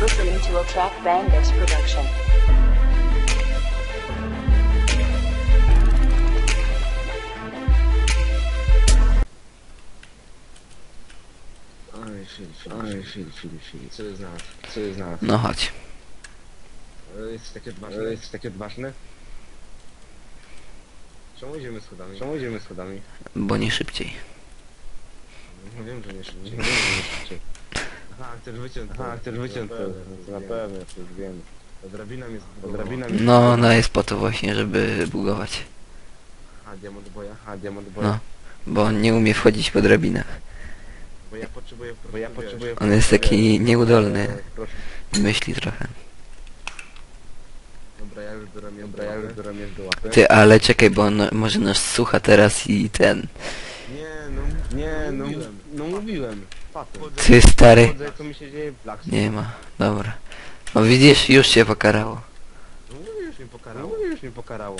listening to a Track Bandits production. Oj, Filip, co jest? Co jest znalazł? No chodź. Jesteś takie odważne? Jesteś takie odważne? Czemu idziemy schodami? Czemu idziemy schodami? Bo nie szybciej. No wiem, że nie szybciej. No wiem, że nie szybciej. Aha, chcesz wyciąć Aha, chcesz wyciąć Na pewno, to już wiem. Ta drabina zbudowała. Drabina mnie No, no jest po to właśnie, żeby bugować. A, diamant boja? A, diamant boja. No. Bo on nie umie wchodzić po drabinach. Bo ja potrzebuję... Bo ja potrzebuję... On jest taki nieudolny. E, Proszę. Myśli trochę. Dobra, ja już biorę mnie Dobra, ja już biorę mnie do łapy. Ty, ale czekaj, bo on może nas słucha teraz i ten. Nie, no... Nie, no... No mówiłem. Ty stary. Chodzę, co mi się dzieje w Black Nie ma. Dobra. No widzisz, już cię pokarało. No już mnie pokarało. No już mnie pokarało.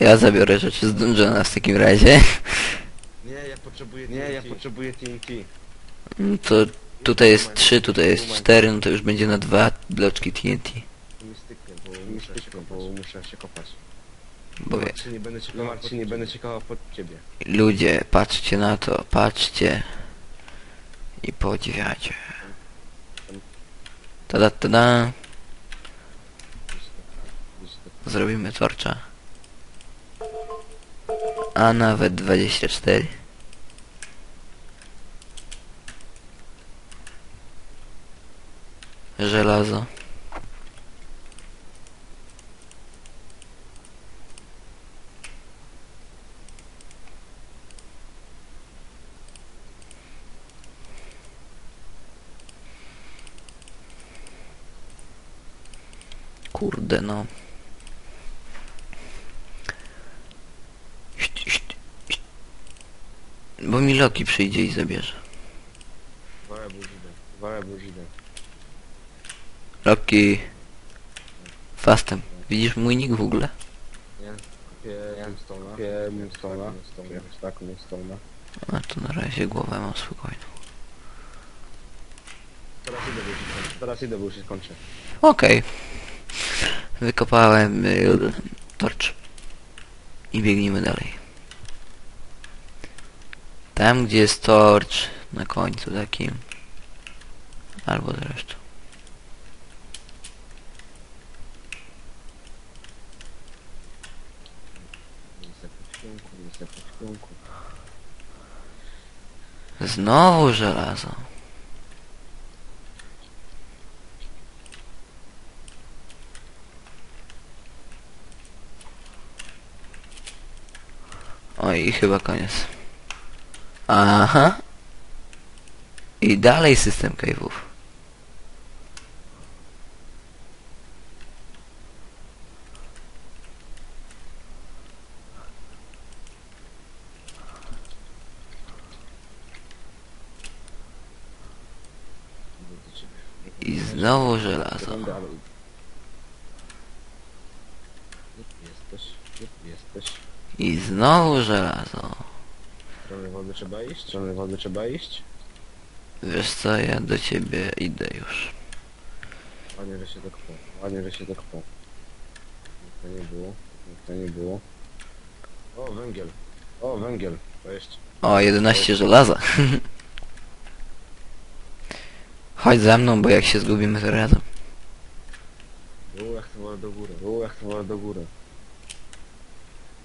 Ja zabiorę rzeczy z dungeona w takim razie. Nie, ja potrzebuję TNT. Nie, ja potrzebuję TNT. No To tutaj jest 3, tutaj jest 4, no to już będzie na dwa bloczki TNT. Mi styknie, bo muszę, się, bo muszę się kopać. Bo wie, Marcin, nie będę ciekawa, Marcin, nie będę ciekawa pod ciebie. ludzie, patrzcie na to, patrzcie. I podziwiacie. Tada, tada. Zrobimy torcza. A nawet 24. Żelazo. Kurde no. Bo mi Loki przyjdzie i zabierze. Był Żydę. Loki. Fastem. Widzisz mój nick w ogóle? Nie? Kupię Moonstone'a. Kupię Moonstone'a. Kupię tak Moonstone'a. A to na razie głowę mam spokojną. Teraz idę, bo bo się skończy. Okej. Wykopałem y, torcz. I biegniemy dalej. Tam gdzie jest torcz, na końcu takim. Albo zresztą. Znowu żelazo. Oj, i chyba koniec. Aha. I dalej system cave'ów. I znowu żelazo. Jesteś? Jesteś? I znowu żelazo. W stronę wody trzeba iść? W stronę wody trzeba iść? Wiesz co, ja do ciebie idę już. Ładnie, że się dokopał. Ładnie, że się dokopał. Nikt to nie było. To nie było. O, węgiel. O, węgiel. Cześć. O, 11 żelaza. Chodź za mną, bo jak się zgubimy to razem. Było jak to do góry. Było jak to do góry.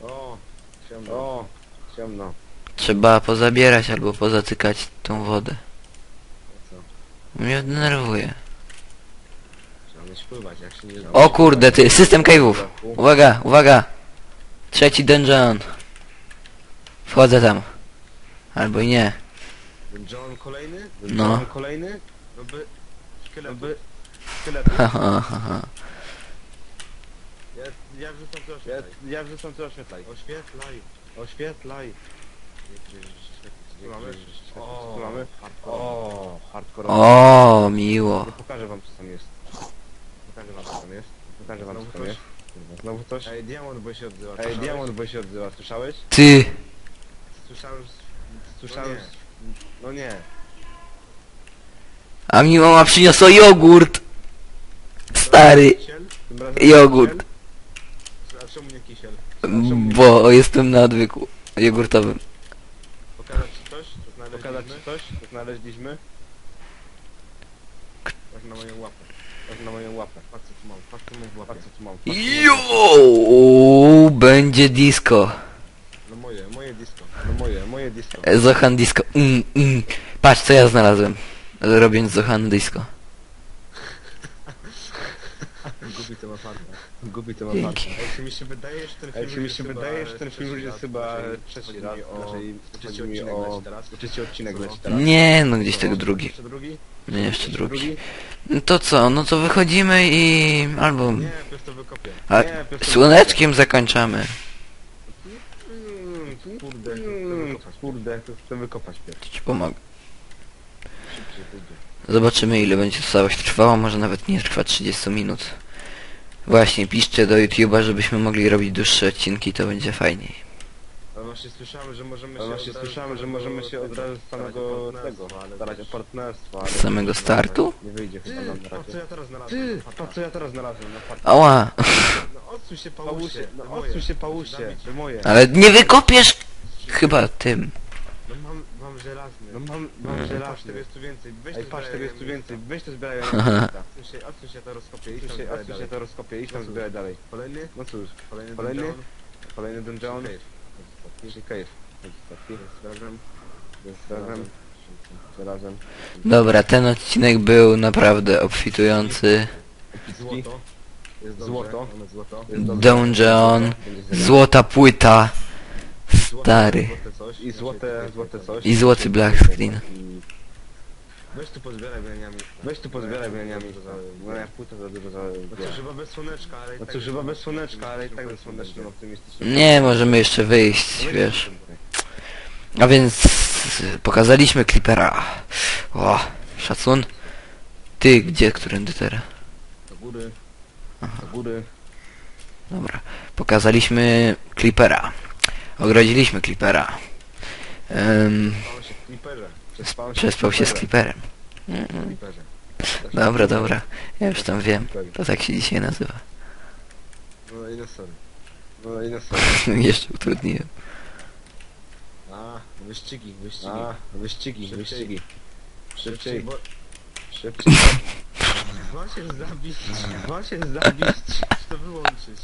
O, ciemno. O, ciemno. Trzeba pozabierać albo pozacykać tą wodę. Co? Mnie denerwuje. Trzeba mieć pływać, jak się nie... O kurde ty, system cave'ów. Uwaga, uwaga. Trzeci dungeon. Wchodzę tam. Albo i nie. John kolejny? No. John kolejny? No by... Szkielet. No by... Szkielet. Ha, ha, ha, ha. Ja, ja wrzucam to oświetlaj. Ja, wrzucam to oświetlaj. Oświetlaj. Oświetlaj. Tu mamy? O, mamy? O, hardcore. O, miło. Nie pokażę wam co tam jest. Pokażę wam co tam jest. Pokażę wam co tam jest. Kurwa, Znowu coś? Ej, diamond bo się odzywa. Ej, diamond bo się odzywa, słyszałeś? Ty. Słyszałem... Słyszałem... No nie. A mi mama przyniosła jogurt. stary. Kisiel? Tym razem Jogurt. Kisiel? Czemu nie kisiel? Bo jestem na odwyku jogurtowym. Pokazać ci coś? Co znaleźliśmy? Pokazać ci coś? Co znaleźliśmy? Tak na moją łapę. Tak na moją łapę. Patrz co tu mam. Patrz co mam w łapie. Patrz co tu mam. Patrz, co mam. Jo, będzie disco. No moje, moje disco. No moje, moje disco. Zohan disco. Mm, mm. Patrz co ja znalazłem. Robiąc Zohan disco. Gubi to ma farta. Gubi to ma Dzięki. farta. Jak się mi się wydaje, że ten film, jak się mi się wydaje, że ten film już jest chyba trzeci raz. O, trzeci odcinek leci teraz. Trzeci odcinek leci teraz. Nie, no gdzieś tego drugi. Jeszcze drugi? Nie, jeszcze drugi. No to co, no to wychodzimy i... albo... Nie, to wykopię. A Nie, pierw to słoneczkiem zakończamy. Mm, Kurde, mm, kurde, to chcę wykopać pierw. To ci pomogę. Szybciej pójdzie. Zobaczymy ile będzie to całość trwała, może nawet nie trwa 30 minut. Właśnie, piszcie do YouTube'a, żebyśmy mogli robić dłuższe odcinki, to będzie fajniej. Ale właśnie słyszałem, że możemy się właśnie od razu słyszałem, że możemy się od razu z samego tego partnerstwo, ale starać o partnerstwo, Z ale samego startu? nie wyjdzie chyba nam na patrz co razie. ja teraz znalazłem. Ty, Patrz, patrz co ja teraz znalazłem na partnerstwo. Ała, No odsuń się, Pałusie, no odsuń się pałusie, moje. ale nie wykopiesz chyba tym. No mam żelazny. No mam, mam Patrz, tego żelazny. jest tu więcej. Weź Ej, to patrz, tego jest tu zbieraj więcej. Weź to zbieraj Haha. Odsuń się, odsuń się, to rozkopię. Idź Odsuń tam się, odsuń się, dalej. to rozkopię, idź tam No cóż. zbieraj dalej. Kolejny? No cóż, Kolejny Kolejny? dungeon. kolejny dungeon. Czyli cave. Jest razem. Jest razem. Dobra, ten odcinek był naprawdę obfitujący. Złoto. Złoto. Mamy złoto. Jest dobrze. Dungeon, złota płyta, stary. I złote, złote coś. I złoty black screen. Weź tu pozbieraj Beniamin. Weź tu pozbieraj Beniamin. Za- Moja płyta za dużo za... No cóż, chyba bez słoneczka, ale i No tak... cóż, chyba bez słoneczka, ale i tak bez słonecznym optymistycznym. Nie, możemy jeszcze wyjść, wiesz. A więc pokazaliśmy Clippera. O, szacun. Ty, gdzie, którędy teraz? Do góry. Do góry. Dobra. Pokazaliśmy Clippera. Ogrodziliśmy Clippera. Um. Przespał się z Clipperem. Mm. Dobra, dobra. Ja już tam wiem. To tak się dzisiaj nazywa. No i no sorry. No i no sorry. Jeszcze utrudniłem. A, wyścigi, wyścigi. A, wyścigi, Szybciej. wyścigi. Szybciej, Szybciej, bo... szybciej. Ma się zabić, ma się zabić, to wyłączyć.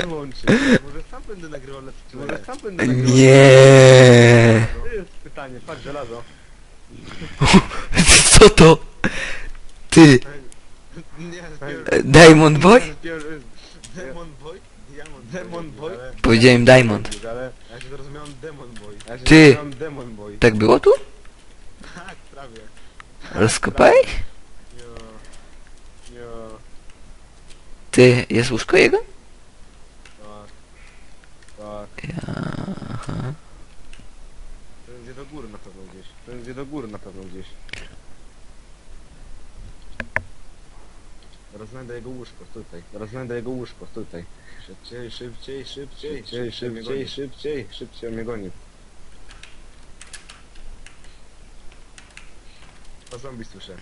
Wyłączyć. Może sam będę nagrywał let's play. Może sam będę nagrywał. Nie. To jest pytanie, patrz żelazo. Co to? Ty, Nie, Diamond Boy? Demon Boy? Diamond Demon Boy? ale- Powiedziałem Diamond. Ale Ja się zrozumiałem Demon Boy. ja się Ty. Demon Boy. Tak było tu? Tak, prawie. Rozkopałeś? Jo. Jo. Ty, jest łóżko jego? Tak. Tak, Ja... Aha. To będzie do góry na pewno gdzieś. to będzie do góry na pewno gdzieś. Teraz znajdę jego łóżko, tutaj. Teraz znajdę jego łóżko, tutaj. Szybciej, szybciej, szybciej. Szybciej, szybciej, szybciej, szybciej on mnie goni. O zombie słyszę.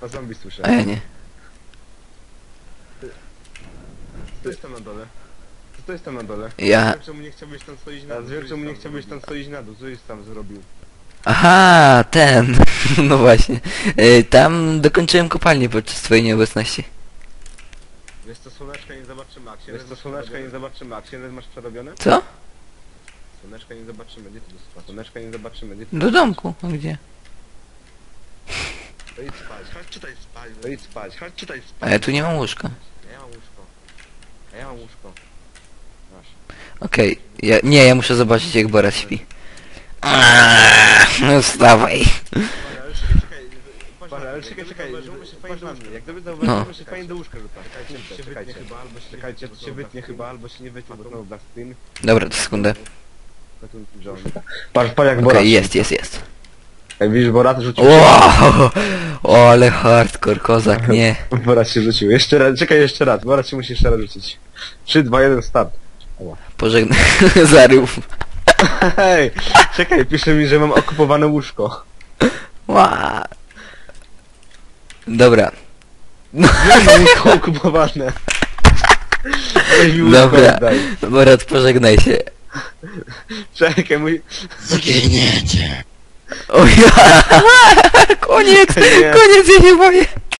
A zombie słyszę. A ja nie. Co jest tam na dole? Co to jest tam na dole? Ja... Wiem, czemu nie chciałbyś tam stoić na Ja dół, wiem co czemu jest nie tam chciałbyś tam zrobił. stoić na dół, co jest tam zrobił? Aha, ten. No właśnie. E, Tam dokończyłem kopalnię podczas twojej nieobecności. Wiesz co, słoneczka nie zobaczymy, a Wiesz co, słoneczka nie zobaczymy, a księżyc masz przerobione? Co? Słoneczka nie zobaczymy, gdzie ty tu spać? Słoneczka nie zobaczymy, gdzie ty? Do domku. A gdzie? To idź spać, chodź tutaj spać. To idź spać. Chodź tutaj A spać. ja tu nie mam łóżka. Ja mam łóżko. A ja mam łóżko. Okej. Ja, nie, ja muszę zobaczyć jak Borat śpi. Aaaa, No wstawaj. Dobra, ale czekaj, czekaj. patrz Patrz, na ale mnie, czekaj, jak czekaj, gdyby zauważyło, się fajnie patrz do na łóżka. mnie, jak gdyby zauważyło się fajnie do łóżka rzuca. Czekajcie, Czekajcie, się wytnie czekajcie. chyba, albo się nie Czekajcie, wytnie, to się bo wytnie znowu chyba, albo się nie wytnie, bo znowu black screen. Dobra, to sekundę. Cartoon John. Patrz, patrz jak Okej, Borat. jest, jest, jest. Jak widzisz, Borat rzucił Wow! O, ale hardcore, kozak, nie. Borat się rzucił. Jeszcze raz, czekaj jeszcze raz. Borat się musi jeszcze raz rzucić. 3, 2, 1, start. Pożegnaj. Zarów. Hej, czekaj, pisze mi, że mam okupowane łóżko. Ła. Dobra. No. Nie mam łóżko kupowane. Weź mi łóżko Dobra. oddaj. Morat, pożegnaj się. Czekaj, mój... O ja! Koniec! Nie. Koniec, ja się boję!